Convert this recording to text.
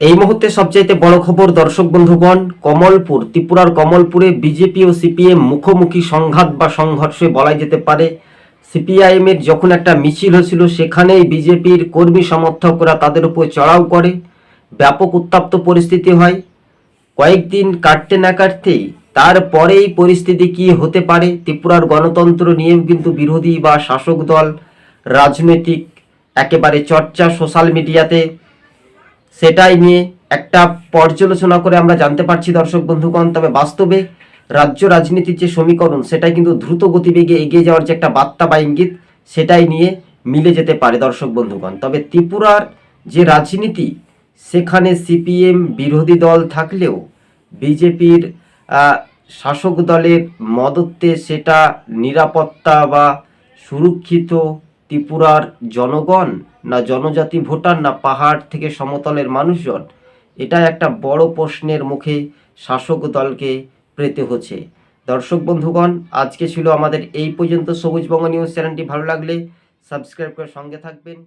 এই মুহূর্তে সবচাইতে বড় খবর, দর্শক বন্ধুগণ, কমলপুর, ত্রিপুরার কমলপুরে বিজেপি ও সিপিএম মুখোমুখি সংঘাত বা সংঘর্ষে বলা যেতে পারে। সিপিআইএম এর যখন একটা মিছিল হয়েছিল, সেখানেই বিজেপির কর্মী সমর্থকরা তাদের উপর চড়াও করে। ব্যাপক উত্তপ্ত পরিস্থিতি হয়। কয়েকদিন কাটতে না কাটতেই তারপরেই পরিস্থিতি কি হতে পারে, ত্রিপুরার গণতন্ত্র নিয়েও কিন্তু বিরোধী বা শাসক দল, রাজনৈতিক, একেবারে চর্চা, সোশ্যাল মিডিয়াতে সেটাই নিয়ে একটা পর্যালোচনা করে আমরা জানতে পারছি দর্শক বন্ধুগণ, তবে বাস্তবে রাজ্য রাজনীতির যে সমীকরণ, সেটাই কিন্তু দ্রুত গতিবেগে এগিয়ে যাওয়ার যে একটা বার্তা বা ইঙ্গিত, সেটাই নিয়ে মিলে যেতে পারে দর্শক বন্ধুগণ। তবে ত্রিপুরার যে রাজনীতি, সেখানে সিপিএম বিরোধী দল থাকলেও বিজেপির শাসক দলের মদতে সেটা নিরাপত্তা বা সুরক্ষিত ত্রিপুরার জনগণ না জনজাতি, ভোটার, না পাহাড় থেকে সমতলের মানুষজন এটা একটা বড় প্রশ্নের মুখে শাসক দলকে পেতে হচ্ছে। দর্শক বন্ধুগণ, আজকে ছিল আমাদের এই পর্যন্ত। সবুজবঙ্গ নিউজ চ্যানেলটি ভালো লাগলে সাবস্ক্রাইব করে সঙ্গে থাকবেন।